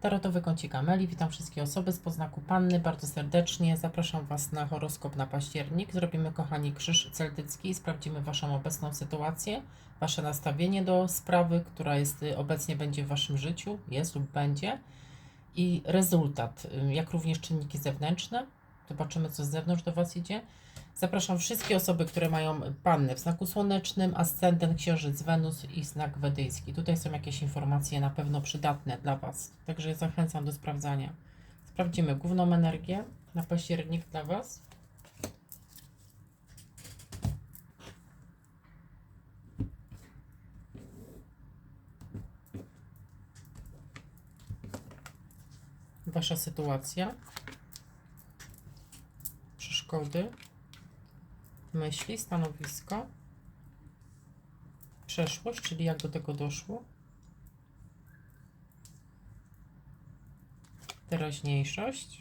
Tarotowy kącik Ameli. Witam wszystkie osoby z poznaku Panny bardzo serdecznie. Zapraszam Was na horoskop na październik. Zrobimy, kochani, krzyż celtycki. Sprawdzimy Waszą obecną sytuację, Wasze nastawienie do sprawy, która jest y, obecnie będzie w Waszym życiu, jest lub będzie. I rezultat, y, jak również czynniki zewnętrzne. Zobaczymy, co z zewnątrz do Was idzie. Zapraszam wszystkie osoby, które mają panny w znaku słonecznym, ascendent, księżyc, Wenus i znak wedyjski. Tutaj są jakieś informacje na pewno przydatne dla Was, także zachęcam do sprawdzania. Sprawdzimy główną energię na październik dla Was. Wasza sytuacja, przeszkody, myśli, stanowisko, przeszłość, czyli jak do tego doszło, teraźniejszość,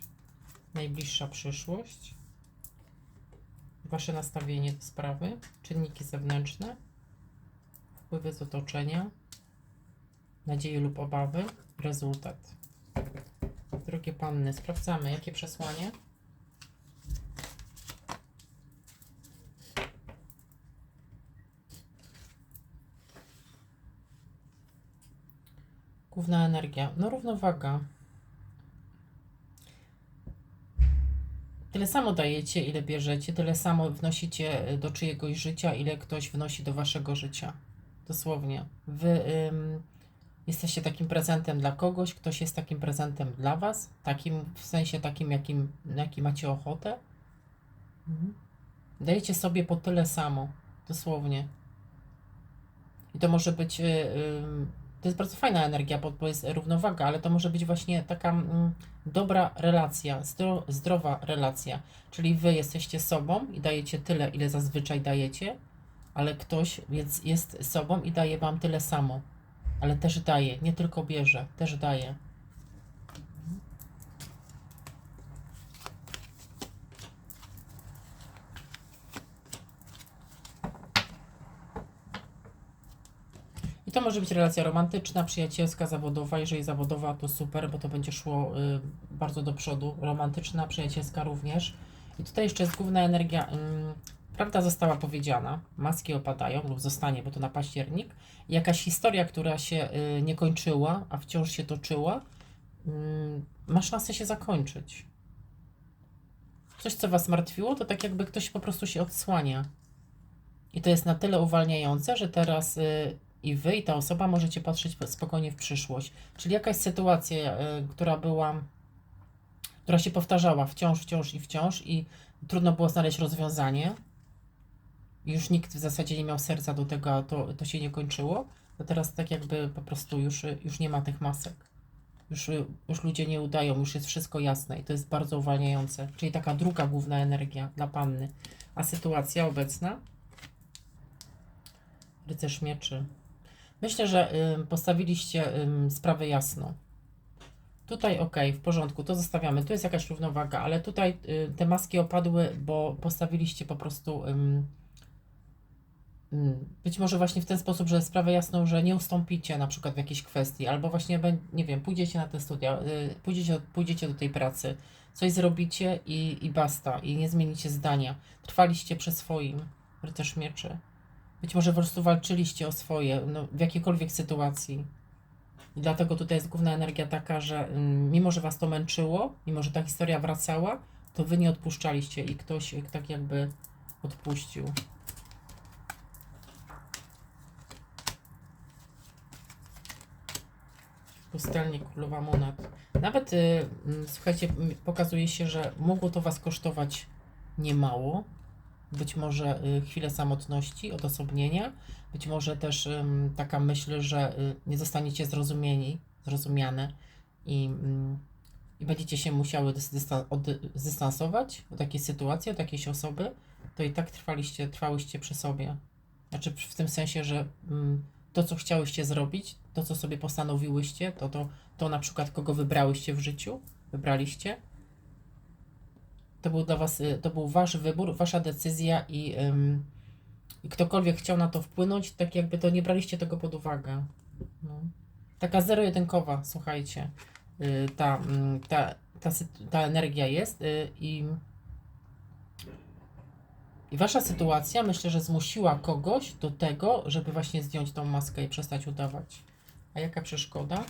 najbliższa przyszłość, wasze nastawienie do sprawy, czynniki zewnętrzne, wpływy z otoczenia, nadzieje lub obawy, rezultat. Drogie panny, sprawdzamy, jakie przesłanie. Główna energia. No równowaga. Tyle samo dajecie, ile bierzecie, tyle samo wnosicie y, do czyjegoś życia, ile ktoś wnosi do waszego życia. Dosłownie. Wy ym, jesteście takim prezentem dla kogoś, ktoś jest takim prezentem dla was, takim w sensie takim, jakim, jaki macie ochotę. Mhm. Dajecie sobie po tyle samo. Dosłownie. I to może być. y, ym, to jest bardzo fajna energia, bo, bo jest równowaga, ale to może być właśnie taka mm, dobra relacja, zdro, zdrowa relacja. Czyli wy jesteście sobą i dajecie tyle, ile zazwyczaj dajecie, ale ktoś jest, jest sobą i daje wam tyle samo. Ale też daje, nie tylko bierze, też daje. I to może być relacja romantyczna, przyjacielska, zawodowa. Jeżeli zawodowa, to super, bo to będzie szło y, bardzo do przodu. Romantyczna, przyjacielska również. I tutaj jeszcze jest główna energia. ym, prawda została powiedziana, maski opadają lub zostanie, bo to na październik. Jakaś historia, która się y, nie kończyła, a wciąż się toczyła, ym, ma szansę się zakończyć. Coś, co Was martwiło, to tak jakby ktoś po prostu się odsłania. I to jest na tyle uwalniające, że teraz y, i wy, i ta osoba możecie patrzeć spokojnie w przyszłość. Czyli jakaś sytuacja, y, która była, która się powtarzała wciąż, wciąż i wciąż, i trudno było znaleźć rozwiązanie. Już nikt w zasadzie nie miał serca do tego, a to, to się nie kończyło. To teraz tak jakby po prostu już, już nie ma tych masek. Już, już ludzie nie udają, już jest wszystko jasne i to jest bardzo uwalniające. Czyli taka druga główna energia dla panny. A sytuacja obecna? Rycerz mieczy. Myślę, że postawiliście sprawę jasno. Tutaj ok, w porządku, to zostawiamy. Tu jest jakaś równowaga, ale tutaj y, te maski opadły, bo postawiliście po prostu być może właśnie w ten sposób, że sprawę jasną, że nie ustąpicie na przykład w jakiejś kwestii, albo właśnie, nie wiem, pójdziecie na te studia, y, pójdziecie, pójdziecie do tej pracy, coś zrobicie i, i basta, i nie zmienicie zdania. Trwaliście przy swoim, rycerz mieczy. Być może po prostu walczyliście o swoje, no, w jakiejkolwiek sytuacji. I dlatego tutaj jest główna energia taka, że mm, mimo, że was to męczyło, mimo, że ta historia wracała, to wy nie odpuszczaliście i ktoś tak jakby odpuścił. Pustelnik, królowa monet. Nawet, y, mm, słuchajcie, pokazuje się, że mogło to was kosztować niemało, być może y, chwilę samotności, odosobnienia, być może też taka myśl, że y, nie zostaniecie zrozumieni, zrozumiane i, ym, i będziecie się musiały zdystansować od takiej sytuacji, od jakiejś osoby, to i tak trwaliście, trwałyście przy sobie. Znaczy w tym sensie, że ym, to, co chciałyście zrobić, to, co sobie postanowiłyście, to, to, to na przykład kogo wybrałyście w życiu, wybraliście, to był dla was, y, to był wasz wybór, wasza decyzja i, ym, ktokolwiek chciał na to wpłynąć, tak jakby to nie braliście tego pod uwagę. No. Taka zero-jedynkowa, słuchajcie. y, ta, mm, ta, ta, sytu- ta energia jest y, i, i wasza sytuacja myślę, że zmusiła kogoś do tego, żeby właśnie zdjąć tą maskę i przestać udawać. A jaka przeszkoda?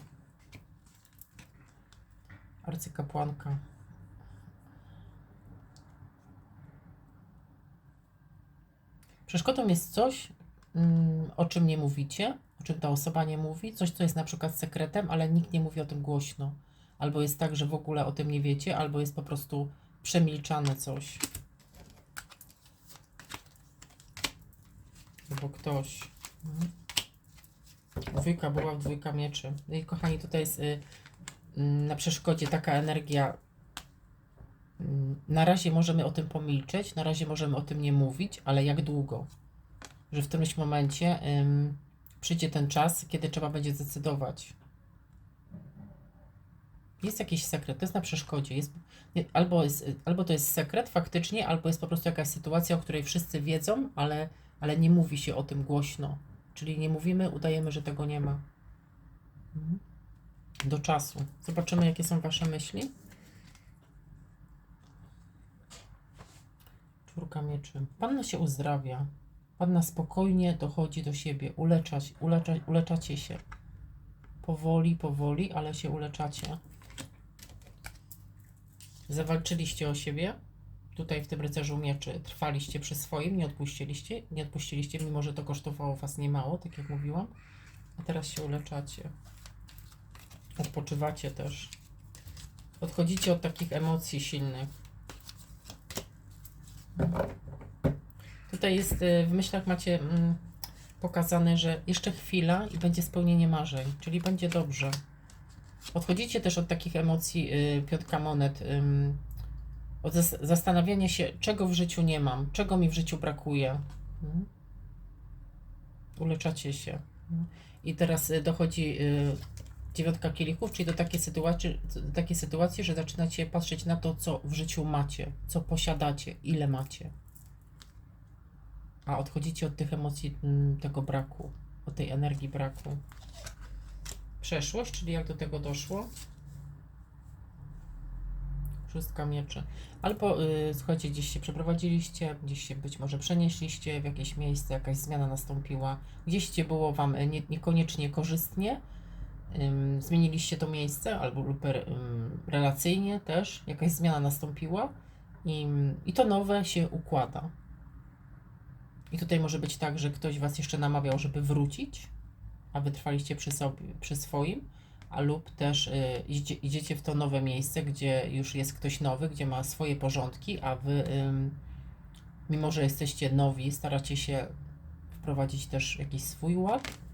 Arcykapłanka. Przeszkodą jest coś, mm, o czym nie mówicie, o czym ta osoba nie mówi, coś, co jest na przykład sekretem, ale nikt nie mówi o tym głośno. Albo jest tak, że w ogóle o tym nie wiecie, albo jest po prostu przemilczane coś. Albo ktoś. Mhm. Dwójka była, dwójka mieczy. No i kochani, tutaj jest y, mm, na przeszkodzie taka energia. Na razie możemy o tym pomilczeć, na razie możemy o tym nie mówić, ale jak długo? Że w którymś momencie ym, przyjdzie ten czas, kiedy trzeba będzie zdecydować. Jest jakiś sekret, to jest na przeszkodzie. Jest, nie- albo, jest, albo to jest sekret faktycznie, albo jest po prostu jakaś sytuacja, o której wszyscy wiedzą, ale, ale nie mówi się o tym głośno. Czyli nie mówimy, udajemy, że tego nie ma. Mhm. Do czasu. Zobaczymy, jakie są Wasze myśli. Czwórka mieczy. Panna się uzdrawia. Panna spokojnie dochodzi do siebie. Uleczać, ulecza, uleczacie się. Powoli, powoli, ale się uleczacie. Zawalczyliście o siebie. Tutaj w tym rycerzu mieczy trwaliście przy swoim, nie odpuściliście, nie odpuściliście, mimo że to kosztowało was niemało, tak jak mówiłam. A teraz się uleczacie. Odpoczywacie też. Odchodzicie od takich emocji silnych. Tutaj jest, y, w myślach macie mm, pokazane, że jeszcze chwila i będzie spełnienie marzeń, czyli będzie dobrze. Odchodzicie też od takich emocji y, piątka monet, od zas- zastanawiania się, czego w życiu nie mam, czego mi w życiu brakuje. Mm. Uleczacie się. Mm. I teraz y, dochodzi dziewiątka kielichów, czyli do takiej, sytuacji, do takiej sytuacji, że zaczynacie patrzeć na to, co w życiu macie, co posiadacie, ile macie. A odchodzicie od tych emocji mm, tego braku, od tej energii braku. Przeszłość, czyli jak do tego doszło. Szóstka mieczy. Albo y, słuchajcie, gdzieś się przeprowadziliście, gdzieś się być może przenieśliście w jakieś miejsce, jakaś zmiana nastąpiła, gdzieś gdzie było Wam y, nie, niekoniecznie korzystnie, zmieniliście to miejsce, albo lub relacyjnie też jakaś zmiana nastąpiła i, i to nowe się układa. I tutaj może być tak, że ktoś Was jeszcze namawiał, żeby wrócić, a wytrwaliście przy sobie, przy swoim, a lub też y, idzie, idziecie w to nowe miejsce, gdzie już jest ktoś nowy, gdzie ma swoje porządki, a Wy, ym, mimo że jesteście nowi, staracie się wprowadzić też jakiś swój ład.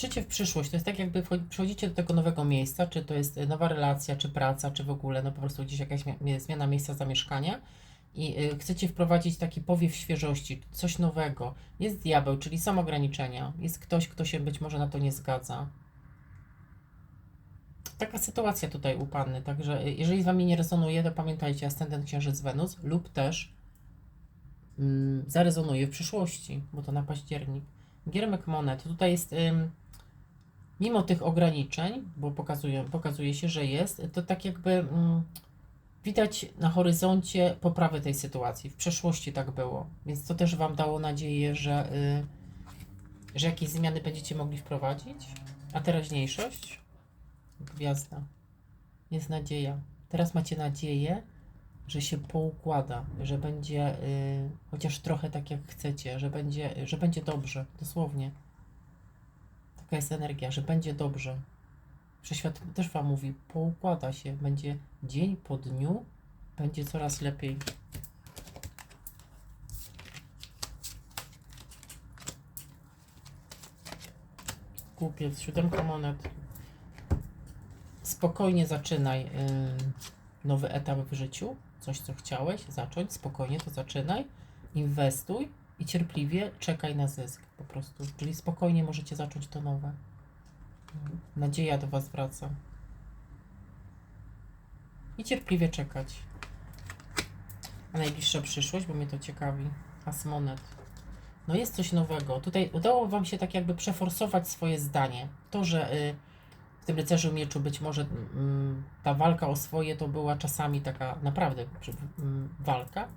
Patrzycie w przyszłość, to jest tak jakby przychodzicie do tego nowego miejsca, czy to jest y, nowa relacja, czy praca, czy w ogóle, no po prostu gdzieś jakaś mia- zmiana miejsca zamieszkania i y, chcecie wprowadzić taki powiew świeżości, coś nowego. Jest diabeł, czyli są ograniczenia, jest ktoś, kto się być może na to nie zgadza. Taka sytuacja tutaj u Panny, także y, jeżeli z Wami nie rezonuje, to pamiętajcie, ascendent Księżyc Wenus lub też mm, zarezonuje w przyszłości, bo to na październik. Giermek monet. Tutaj jest, mimo tych ograniczeń, bo pokazuje, pokazuje się, że jest, to tak jakby ym, widać na horyzoncie poprawę tej sytuacji. W przeszłości tak było, więc to też Wam dało nadzieję, że, y, że jakieś zmiany będziecie mogli wprowadzić. A teraźniejszość? Gwiazda. Jest nadzieja. Teraz macie nadzieję, że się poukłada, że będzie y, chociaż trochę tak jak chcecie, że będzie, że będzie dobrze, dosłownie. Taka jest energia, że będzie dobrze. Wszechświat też Wam mówi, poukłada się, będzie dzień po dniu, będzie coraz lepiej. Kupiec, siódemka monet. Spokojnie zaczynaj y, nowy etap w życiu, coś co chciałeś zacząć, spokojnie to zaczynaj, inwestuj i cierpliwie czekaj na zysk po prostu. Czyli spokojnie możecie zacząć to nowe. Nadzieja do Was wraca. i cierpliwie czekać. A najbliższa przyszłość, bo mnie to ciekawi. As monet. No jest coś nowego. Tutaj udało Wam się tak jakby przeforsować swoje zdanie. To, że y, w tym rycerzu mieczu być może mm, ta walka o swoje to była czasami taka naprawdę mm, walka,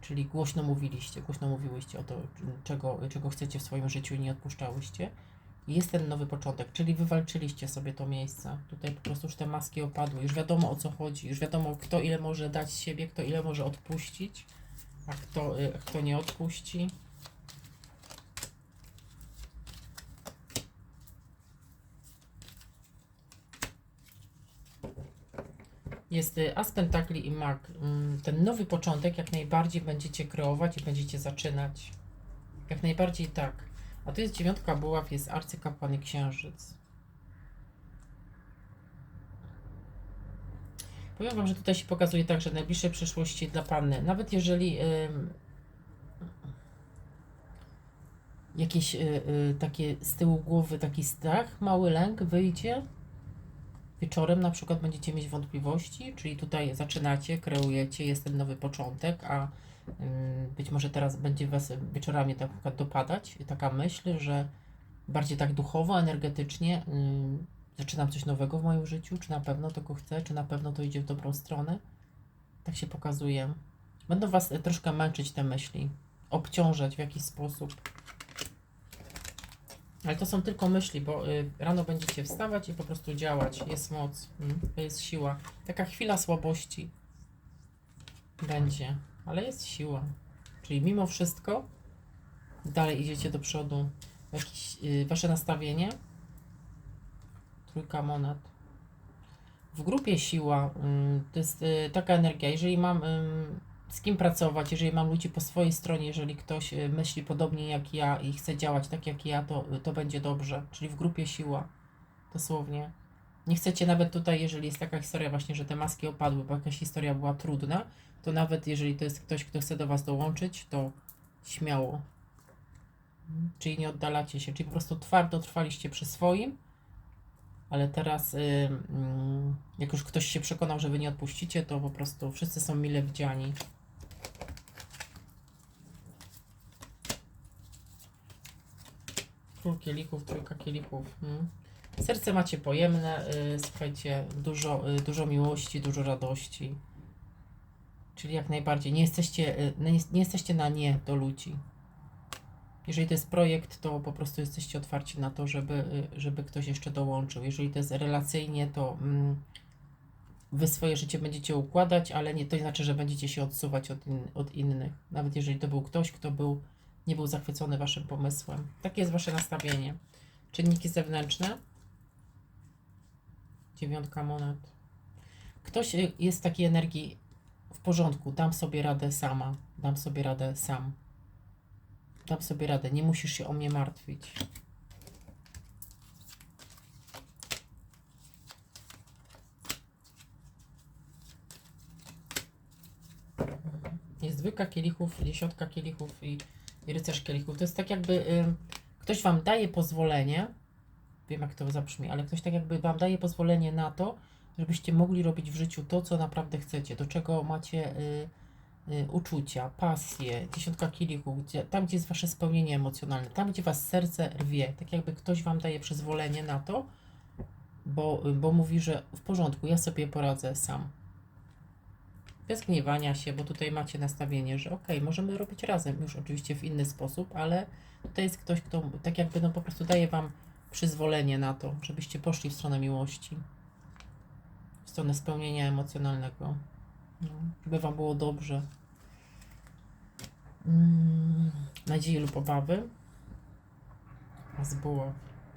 czyli głośno mówiliście, głośno mówiłyście o to, czego, czego chcecie w swoim życiu i nie odpuszczałyście. Jest ten nowy początek, czyli wywalczyliście sobie to miejsce. Tutaj po prostu już te maski opadły, już wiadomo o co chodzi, już wiadomo kto ile może dać siebie, kto ile może odpuścić, a kto, y, kto nie odpuści. Jest y, As Pentakli i Mag. Mm, Ten nowy początek jak najbardziej będziecie kreować i będziecie zaczynać. Jak najbardziej tak. A tu jest dziewiątka buław, jest arcykapłan i księżyc. Powiem Wam, że tutaj się pokazuje tak, że w najbliższej przyszłości dla Panny, nawet jeżeli ym, jakieś y, y, takie z tyłu głowy taki strach, mały lęk wyjdzie, wieczorem na przykład będziecie mieć wątpliwości, czyli tutaj zaczynacie, kreujecie, jest ten nowy początek, a ym, być może teraz będzie Was wieczorami przykład dopadać taka myśl, że bardziej tak duchowo, energetycznie ym, zaczynam coś nowego w moim życiu, czy na pewno tego chcę, czy na pewno to idzie w dobrą stronę. Tak się pokazuje. Będą Was troszkę męczyć te myśli, obciążać w jakiś sposób. Ale to są tylko myśli, bo y, rano będziecie wstawać i po prostu działać. Jest moc, mm, jest siła. Taka chwila słabości będzie, ale jest siła. Czyli mimo wszystko dalej idziecie do przodu. Jakieś, y, wasze nastawienie. Trójka monet. W grupie siła ym, to jest y, taka energia. Jeżeli mam ym, z kim pracować, jeżeli mam ludzi po swojej stronie, jeżeli ktoś y, myśli podobnie jak ja i chce działać tak jak ja, to, to będzie dobrze. Czyli w grupie siła, dosłownie. Nie chcecie nawet tutaj, jeżeli jest taka historia właśnie, że te maski opadły, bo jakaś historia była trudna, to nawet jeżeli to jest ktoś, kto chce do Was dołączyć, to śmiało. Czyli nie oddalacie się, czyli po prostu twardo trwaliście przy swoim, ale teraz, y, mm, jak już ktoś się przekonał, że Wy nie odpuścicie, to po prostu wszyscy są mile widziani. Król kielichów, trójka kielichów. Mm. Serce macie pojemne, y, słuchajcie, dużo, y, dużo miłości, dużo radości. Czyli jak najbardziej, nie jesteście, y, nie, nie jesteście na nie do ludzi. Jeżeli to jest projekt, to po prostu jesteście otwarci na to, żeby, y, żeby ktoś jeszcze dołączył. Jeżeli to jest relacyjnie, to mm, wy swoje życie będziecie układać, ale nie to nie znaczy, że będziecie się odsuwać od, in, od innych. Nawet jeżeli to był ktoś, kto był, nie był zachwycony waszym pomysłem. Takie jest wasze nastawienie. Czynniki zewnętrzne. Dziewiątka monet. Ktoś y, jest takiej energii w porządku, dam sobie radę sama, dam sobie radę sam. Dam sobie radę, nie musisz się o mnie martwić. Jest dwójka kielichów, dziesiątka kielichów i, rycerz kielichów. To jest tak jakby y, ktoś wam daje pozwolenie, wiem jak to zabrzmi, ale ktoś tak jakby wam daje pozwolenie na to, żebyście mogli robić w życiu to, co naprawdę chcecie, do czego macie y, y, uczucia, pasję, dziesiątka kielichów, gdzie, tam gdzie jest wasze spełnienie emocjonalne, tam gdzie was serce rwie, tak jakby ktoś wam daje przyzwolenie na to, bo, bo mówi, że w porządku, ja sobie poradzę sam. Bez gniewania się, bo tutaj macie nastawienie, że okej, możemy robić razem, już oczywiście w inny sposób, ale tutaj jest ktoś, kto tak jakby no po prostu daje wam przyzwolenie na to, żebyście poszli w stronę miłości, w stronę spełnienia emocjonalnego, no, żeby wam było dobrze. Mm, nadziei lub obawy. Z buław.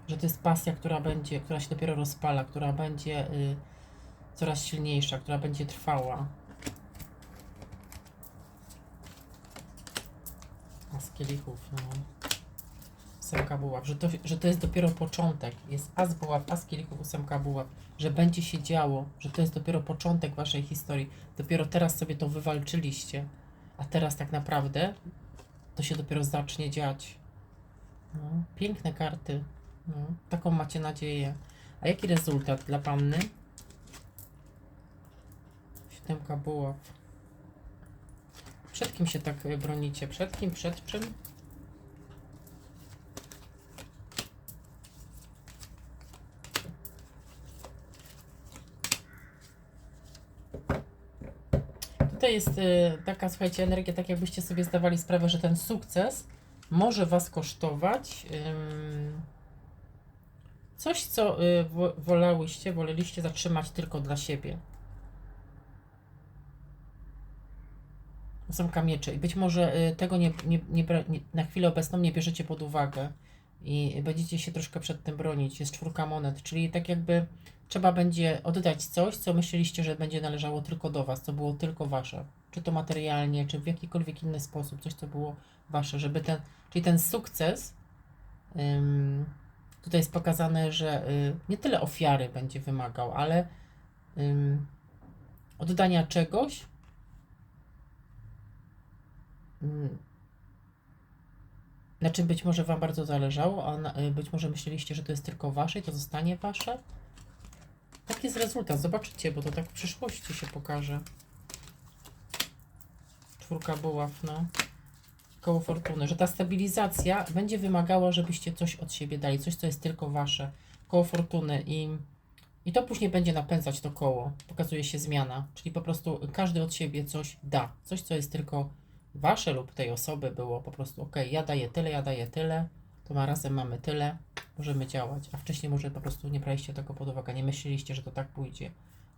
Że to jest pasja, która będzie, która się dopiero rozpala, która będzie y, coraz silniejsza, która będzie trwała. Z kielichów, no. Ósemka buław, że to, że to jest dopiero początek. Jest as buław, as kielichów, ósemka buław. Że będzie się działo, że to jest dopiero początek waszej historii. Dopiero teraz sobie to wywalczyliście. A teraz tak naprawdę to się dopiero zacznie dziać. No, piękne karty. No, taką macie nadzieję. A jaki rezultat dla panny? Siódemka buław. Przed kim się tak y, bronicie? Przed kim? Przed czym? Tutaj jest y, taka, słuchajcie, energia, tak jakbyście sobie zdawali sprawę, że ten sukces może Was kosztować coś, co wo- wolałyście, woleliście zatrzymać tylko dla siebie. Ósemka mieczy. I być może y, tego nie, nie, nie, na chwilę obecną nie bierzecie pod uwagę i będziecie się troszkę przed tym bronić. Jest czwórka monet, czyli tak jakby trzeba będzie oddać coś, co myśleliście, że będzie należało tylko do Was, co było tylko Wasze. Czy to materialnie, czy w jakikolwiek inny sposób, coś, co było Wasze, żeby ten, czyli ten sukces, ym, tutaj jest pokazane, że y, nie tyle ofiary będzie wymagał, ale oddania czegoś, na czym być może Wam bardzo zależało, a na, y, być może myśleliście, że to jest tylko Wasze i to zostanie Wasze. Taki jest rezultat, zobaczycie, bo to tak w przyszłości się pokaże. Czwórka buław, no. Koło fortuny, że ta stabilizacja będzie wymagała, żebyście coś od siebie dali, coś, co jest tylko wasze. Koło fortuny i, i to później będzie napędzać to koło. Pokazuje się zmiana, czyli po prostu każdy od siebie coś da. Coś, co jest tylko wasze lub tej osoby było po prostu ok, ja daję tyle, ja daję tyle, to ma razem mamy tyle, możemy działać. A wcześniej może po prostu nie braliście tego pod uwagę, nie myśleliście, że to tak pójdzie.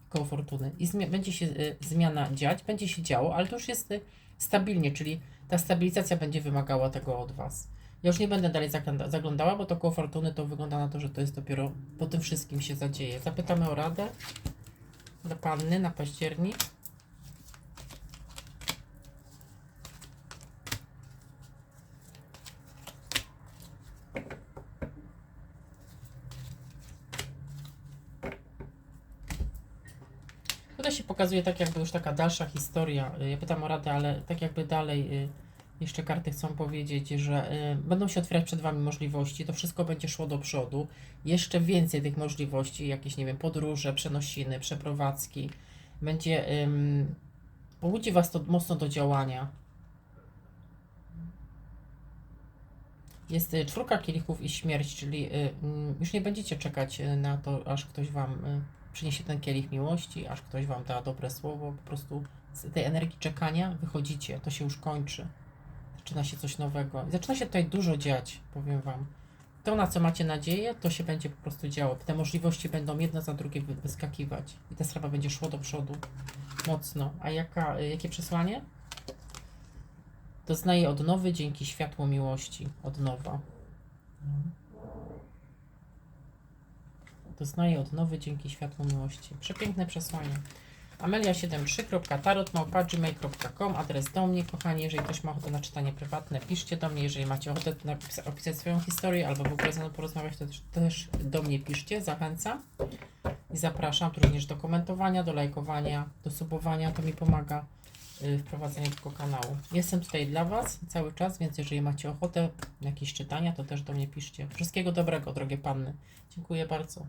Koło fortuny. I będzie się y, zmiana dziać, będzie się działo, ale to już jest y, stabilnie, czyli ta stabilizacja będzie wymagała tego od Was. Ja już nie będę dalej zagląda- zaglądała, bo to koło fortuny to wygląda na to, że to jest dopiero po tym wszystkim się zadzieje. Zapytamy o radę dla panny na październik. Tutaj się pokazuje tak jakby już taka dalsza historia. Y, Ja pytam o radę, ale tak jakby dalej y, jeszcze karty chcą powiedzieć, że y, będą się otwierać przed Wami możliwości, to wszystko będzie szło do przodu. Jeszcze więcej tych możliwości, jakieś, nie wiem, podróże, przenosiny, przeprowadzki. Będzie, ym, pobudzi Was to mocno do działania. Jest czwórka kielichów i śmierć, czyli mm, już nie będziecie czekać na to, aż ktoś Wam przyniesie ten kielich miłości, aż ktoś Wam da dobre słowo. Po prostu z tej energii czekania wychodzicie, to się już kończy. Zaczyna się coś nowego. Zaczyna się tutaj dużo dziać, powiem Wam. To, na co macie nadzieję, to się będzie po prostu działo. Te możliwości będą jedna za drugie wy- wyskakiwać. I ta sprawa będzie szło do przodu mocno. A jaka, y, jakie przesłanie? Doznaje odnowy dzięki światłu miłości. Odnowa. Doznaje odnowy dzięki światłu miłości. Przepiękne przesłanie. amelia73.tarotmałpa.gmail.com Adres do mnie, kochani. Jeżeli ktoś ma ochotę na czytanie prywatne, piszcie do mnie. Jeżeli macie ochotę napisa- opisać swoją historię albo w ogóle ze mną porozmawiać, to też, też do mnie piszcie. Zachęcam. I zapraszam również do komentowania, do lajkowania, do subowania. To mi pomaga y, w prowadzeniu tego kanału. Jestem tutaj dla Was cały czas, więc jeżeli macie ochotę na jakieś czytania, to też do mnie piszcie. Wszystkiego dobrego, drogie panny. Dziękuję bardzo.